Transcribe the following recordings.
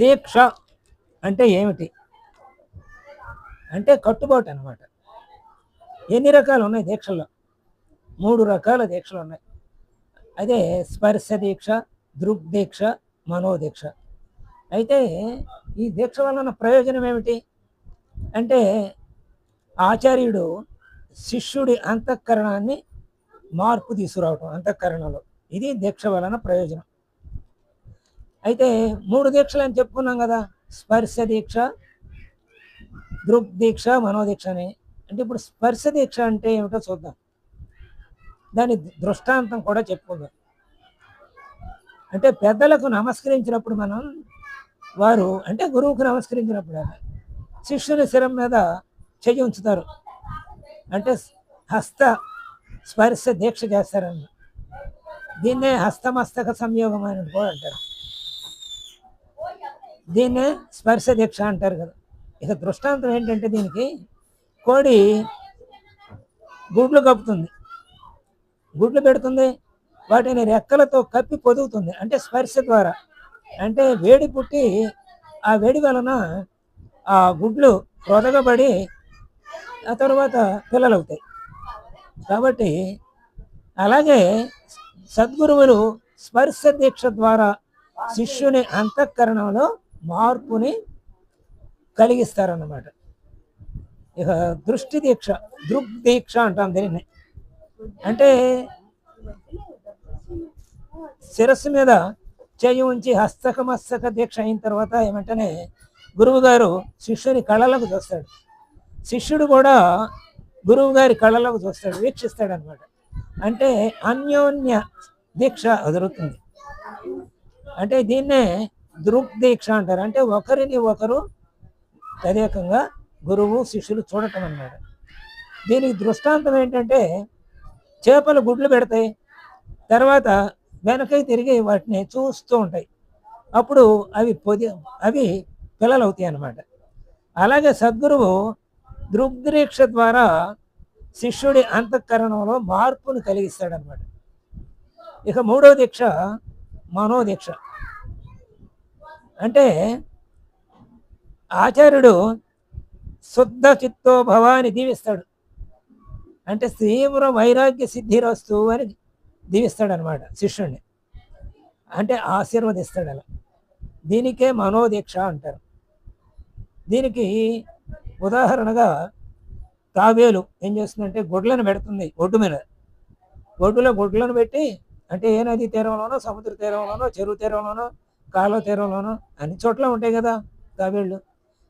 దీక్ష అంటే ఏమిటి? అంటే కట్టుబాటు అన్నమాట. ఎన్ని రకాలు ఉన్నాయి దీక్షల్లో? మూడు రకాల దీక్షలు ఉన్నాయి. అదే స్పర్శ దీక్ష దృగ్దీక్ష మనోదీక్ష అయితే ఈ దీక్ష వలన ప్రయోజనం ఏమిటి? అంటే ఆచార్యుడు శిష్యుడి అంతఃకరణాన్ని మార్పు తీసుకురావటం అంతఃకరణలో. ఇది దీక్ష వలన ప్రయోజనం. అయితే మూడు దీక్షలు అని చెప్పుకున్నాం కదా స్పర్శ దీక్ష దృగ్దీక్ష మనోదీక్ష అని. అంటే ఇప్పుడు స్పర్శ దీక్ష అంటే ఏమిటో చూద్దాం. దాని దృష్టాంతం కూడా చెప్పుకుందాం. అంటే పెద్దలకు నమస్కరించినప్పుడు మనం వారు అంటే గురువుకు నమస్కరించినప్పుడు శిష్యుని శిరం మీద చెయ్యి ఉంచుతారు. అంటే హస్త స్పర్శ దీక్ష చేస్తారన్న దీన్నే హస్తమస్తక సంయోగం అని కూడా అంటారు. దీన్నే స్పర్శ దీక్ష అంటారు కదా. ఇక దృష్టాంతం ఏంటంటే దీనికి కోడి గుడ్లు కప్పుతుంది. గుడ్లు పెడుతుంది. వాటిని రెక్కలతో కప్పి పొదుగుతుంది. అంటే స్పర్శ ద్వారా. అంటే వేడి పుట్టి ఆ వేడి వలన ఆ గుడ్లు రొదగబడి ఆ తర్వాత పిల్లలు అవుతాయి కాబట్టి అలాగే సద్గురువులు స్పర్శ దీక్ష ద్వారా శిష్యుని అంతఃకరణంలో మార్పుని కలిగిస్తారన్నమాట. ఇక దృష్టి దీక్ష దృక్ దీక్ష అంటాం దీనిని. అంటే శిరస్సు మీద చేయి ఉంచి హస్తకమస్తక దీక్ష అయిన తర్వాత వెంటనే గురువు గారు శిష్యుని కళలకు చూస్తాడు. శిష్యుడు కూడా గురువు గారి కళలకు చూస్తాడు వీక్షిస్తాడు అనమాట అంటే అన్యోన్య దీక్ష ఎదురుతుంది. అంటే దీన్నే దృగ్దీక్ష అంటారు. అంటే ఒకరిని ఒకరు తదేకంగా గురువు శిష్యులు చూడటం అన్నమాట దీనికి దృష్టాంతం ఏంటంటే చేపలు గుడ్లు పెడతాయి. తర్వాత వెనకై తిరిగి వాటిని చూస్తూ ఉంటాయి. అప్పుడు అవి పొది అవి పిల్లలు అవుతాయి అన్నమాట. అలాగే సద్గురువు దృగ్దీక్ష ద్వారా శిష్యుడి అంతఃకరణంలో మార్పును కలిగిస్తాడనమాట ఇక మూడో దీక్ష మనోదీక్ష. అంటే ఆచార్యుడు శుద్ధ చిత్తో భవాని దీవిస్తాడు. అంటే తీవ్ర వైరాగ్య సిద్ధిరస్తు అని దీవిస్తాడు అనమాట శిష్యుడిని అంటే ఆశీర్వదిస్తాడు అలా దీనికే మనోదీక్ష అంటారు. దీనికి ఉదాహరణగా తాబేలు ఏం చేస్తుందంటే గుడ్లను పెడుతుంది ఒడ్డు మీద. ఒడ్డులో గుడ్లను పెట్టి అంటే ఏ నది తీరంలోనో సముద్ర తీరంలోనో చెరువు తీరంలోనో కాలువ తీరంలోనో అన్ని చోట్ల ఉంటాయి కదా తాబేళ్ళు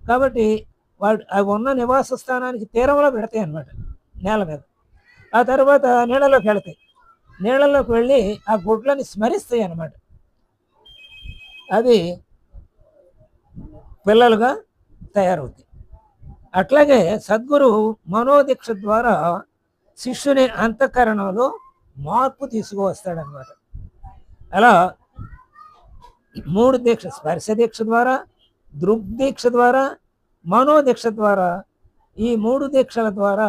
కాబట్టి వాడు అవి ఉన్న నివాస స్థానానికి తీరంలో పెడతాయి అన్నమాట నేల మీద. ఆ తర్వాత నీళ్ళలోకి వెళతాయి. నీళ్ళలోకి వెళ్ళి ఆ గుడ్లని స్మరిస్తాయి అన్నమాట. అవి పిల్లలుగా తయారవుతాయి. అట్లాగే సద్గురు మనోదీక్ష ద్వారా శిష్యుని అంతఃకరణలో మార్పు తీసుకువస్తాడనమాట అలా మూడు దీక్ష స్పర్శ దీక్ష ద్వారా దృగ్దీక్ష ద్వారా మనోదీక్ష ద్వారా ఈ మూడు దీక్షల ద్వారా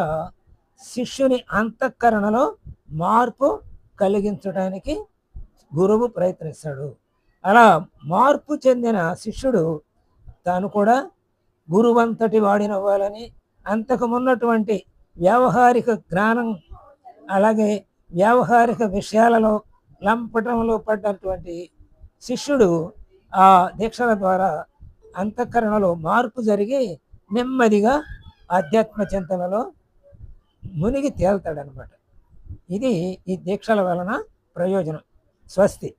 శిష్యుని అంతఃకరణలో మార్పు కలిగించడానికి గురువు ప్రయత్నిస్తాడు. అలా మార్పు చెందిన శిష్యుడు తాను కూడా గురువంతటి వాడినవ్వాలని అంతకుమున్నటువంటి వ్యావహారిక జ్ఞానం అలాగే వ్యావహారిక విషయాలలో లంపటంలో పడ్డటువంటి శిష్యుడు ఆ దీక్షల ద్వారా అంతఃకరణలో మార్పు జరిగి నెమ్మదిగా ఆధ్యాత్మ చింతనలో మునిగి తేల్తాడనమాట ఇది ఈ దీక్షల వలన ప్రయోజనం స్వస్తి.